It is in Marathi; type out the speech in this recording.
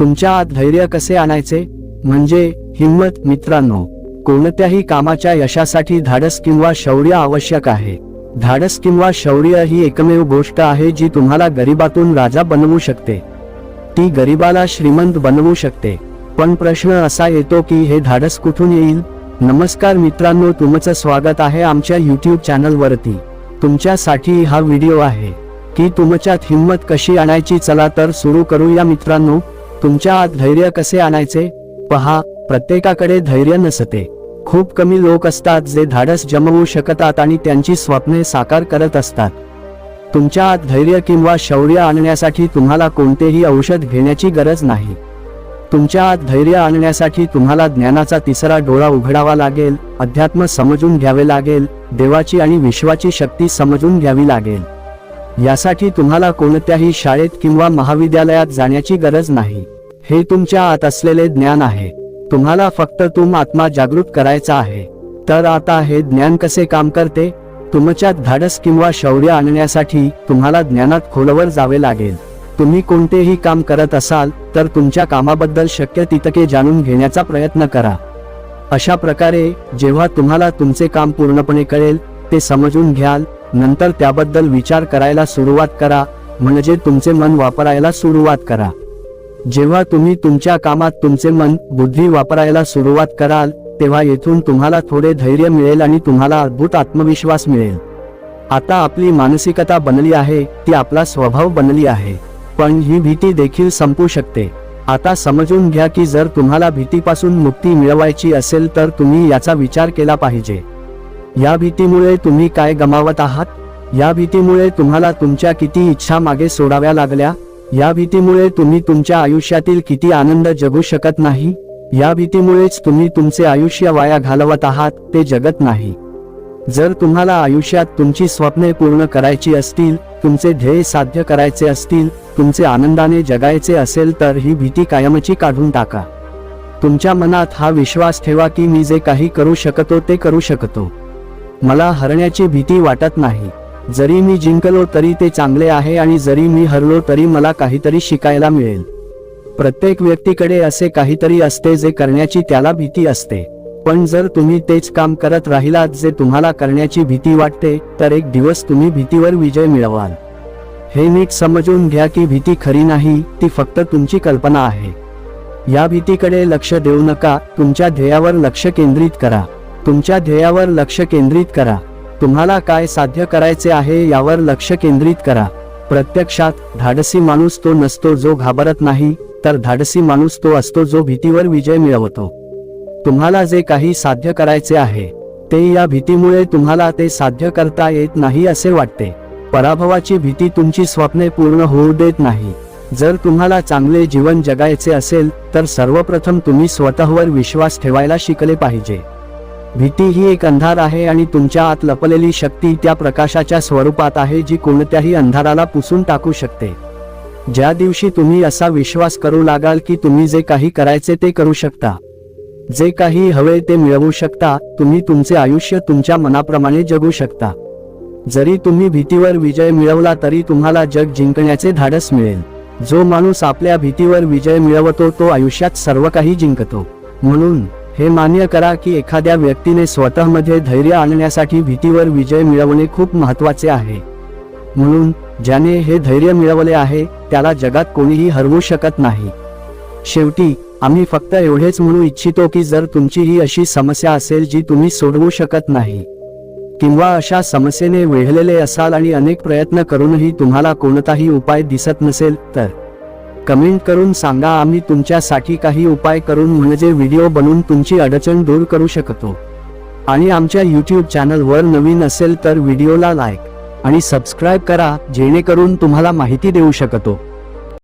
तुमच्या आत धैर्य कसे आणायचे? म्हणजे हिंमत मित्रांनो कोणत्याही कामाच्या यशासाठी धाडस किंवा शौर्य आवश्यक आहे. धाडस किंवा शौर्य ही एकमेव गोष्ट आहे जी तुम्हाला गरिबातून राजा बनवू शकते. ती गरिबाला श्रीमंत बनवू शकते. पण प्रश्न असा येतो की हे धाडस कुठून येईल? नमस्कार मित्रांनो तुमचं स्वागत आहे आमच्या यूट्यूब चॅनलवरती. तुमच्यासाठी हा व्हिडिओ आहे. की तुमच्यात हिंमत कशी आणायची चला तर सुरू करूया मित्रांनो. तुमच्या आत धैर्य कसे आणायचे? पहा प्रत्येकाकडे धैर्य नसते. खूप कमी लोक असतात जे धाडस जमवू शकतात आणि त्यांची स्वप्ने साकार करत असतात. तुमच्या आत धैर्य किंवा शौर्य आणण्यासाठी तुम्हाला कोणतेही औषध घेण्याची गरज नाही. तुमच्या आत धैर्य आणण्यासाठी तुम्हाला ज्ञानाचा तिसरा डोळा उघडावा लागेल अध्यात्म समजून घ्यावे लागेल देवाची आणि विश्वाची शक्ती समजून घ्यावी लागेल. यासाठी तुम्हाला कोणत्याही शाळेत किंवा महाविद्यालयात जाण्याची गरज नाही. हे तुमच्या आत असलेले ज्ञान आहे. तुम्हाला फक्त तुम आत्मा जागृत करायचा आहे. तर आता हे ज्ञान कसे काम करते? तुमच्यात धाडस किंवा शौर्य आणण्यासाठी तुम्हाला ज्ञानात खोलवर जावे लागेल. तुम्ही कोणतेही काम करत असाल तर तुमच्या कामाबद्दल शक्य तितके जाणून घेण्याचा प्रयत्न करा. अशा प्रकारे जेव्हा तुम्हाला तुमचे काम पूर्णपणे कळेल ते समजून घ्याल नंतर त्याबद्दल विचार करायला सुरुवात करा म्हणजे तुमचे मन वापरायला सुरुवात करा. जेव्हा तुम्ही तुमच्या कामात तुमचे मन बुद्धी वापरायला सुरुवात कराल तेव्हा येथून तुम्हाला थोडे धैर्य मिळेल आणि तुम्हाला अद्भुत आत्मविश्वास मिळेल. आता आपली मानसिकता बनली आहे ती आपला स्वभाव बनली आहे. पण ही भीती देखील संपू शकते. आता समजून घ्या की जर तुम्हाला भीतीपासून मुक्ती मिळवायची असेल तर तुम्ही याचा विचार केला पाहिजे. या भीतीमुळे तुम्ही काय गमावत आहात? या भीतीमुळे तुम्हाला तुमच्या किती इच्छा मागे सोडाव्या लागल्या? या भीतीमुळे तुम्ही तुमच्या आयुष्यातील किती आनंद जगू शकत नाही? या भीतीमुळेच तुम्ही तुमचे आयुष्य वाया घालवत आहात ते जगत नाही. जर तुम्हाला आयुष्यात तुमची स्वप्ने पूर्ण करायची असतील तुमचे ध्येय साध्य करायचे असतील तुमचे आनंदाने जगायचे असेल तर ही भीती कायमची काढून टाका. तुमच्या मनात हा विश्वास ठेवा की मी जे काही करू शकतो ते करू शकतो. मला हरण्याची भीती वाटत नाही. जरी मी जिंकलो तरी ते चांगले आहे आणि जरी मी हरलो तरी मला काहीतरी शिकायला मिळेल. प्रत्येक व्यक्तीकडे असे काहीतरी असते जे करण्याची त्याला भीती असते. पण जर तुम्ही तेच काम करत राहिलात जे तुम्हाला करण्याची भीती वाटते तर एक दिवस तुम्ही भीतीवर विजय मिळवाल. हे नीट समजून घ्या की भीती खरी नाही ती फक्त तुमची कल्पना आहे. या भीतीकडे लक्ष देऊ नका तुमच्या ध्येयावर लक्ष केंद्रित करा. तुमच्या ध्येयावर लक्ष केंद्रित करा. तुम्हाला काय साध्य करायचे आहे यावर लक्ष केंद्रित करा. प्रत्यक्षात धाडसी माणूस तो नसतो जो घाबरत नाही तर धाडसी माणूस तो असतो जो भीतीवर विजय मिळवतो. तुम्हाला जे काही साध्य करायचे आहे ते या भीतीमुळे तुम्हाला ते साध्य करता येत नाही असे वाटते. पराभवाची भीती तुमची स्वप्ने पूर्ण होऊ देत नाही. जर तुम्हाला चांगले जीवन जगायचे असेल तर सर्वप्रथम तुम्ही स्वतःवर विश्वास ठेवायला शिकले पाहिजे. भीती ही एक अंधार आहे आणि तुमच्या आत लपलेली शक्ती त्या प्रकाशाच्या स्वरूपात आहे जी कोणत्याही अंधाराला पुसून टाकू शकते. ज्या दिवशी तुम्ही असा विश्वास करू लागाल की तुम्ही जे काही करायचे ते करू शकता. जे काही हवे ते मिळवू शकता तुम्ही तुमचे आयुष्य तुमच्या मनाप्रमाणे जगू शकता. जरी तुम्ही भीतीवर विजय मिळवला तरी तुम्हाला जग जिंकण्याचे धाडस मिळेल. जो माणूस आपल्या भीतीवर विजय मिळवतो तो आयुष्यात सर्व काही जिंकतो. म्हणून हे मान्य करा की एखाद्या व्यक्तीने स्वतःमध्ये धैर्य आणण्यासाठी भीतीवर विजय मिळवणे खूप महत्त्वाचे आहे. म्हणून ज्याने हे धैर्य मिळवले आहे त्याला जगात कोणीही हरवू शकत नाही. शेवटी आम्ही फक्त एवढेच म्हणू इच्छितो की जर तुमची ही अशी समस्या असेल जी तुम्ही सोडवू शकत नाही किंवा अशा समस्येने वेढलेले असाल आणि अनेक प्रयत्न करूनही तुम्हाला कोणताही उपाय दिसत नसेल तर कमेंट करून सांगा आम्ही तुमच्यासाठी काही उपाय करून म्हणजे व्हिडिओ बनवून तुमची अडचण दूर करू शकतो. आणि आमच्या यूट्यूब चॅनलवर नवीन असेल तर व्हिडिओला लाईक आणि सबस्क्राईब करा जेणेकरून तुम्हाला माहिती देऊ शकतो.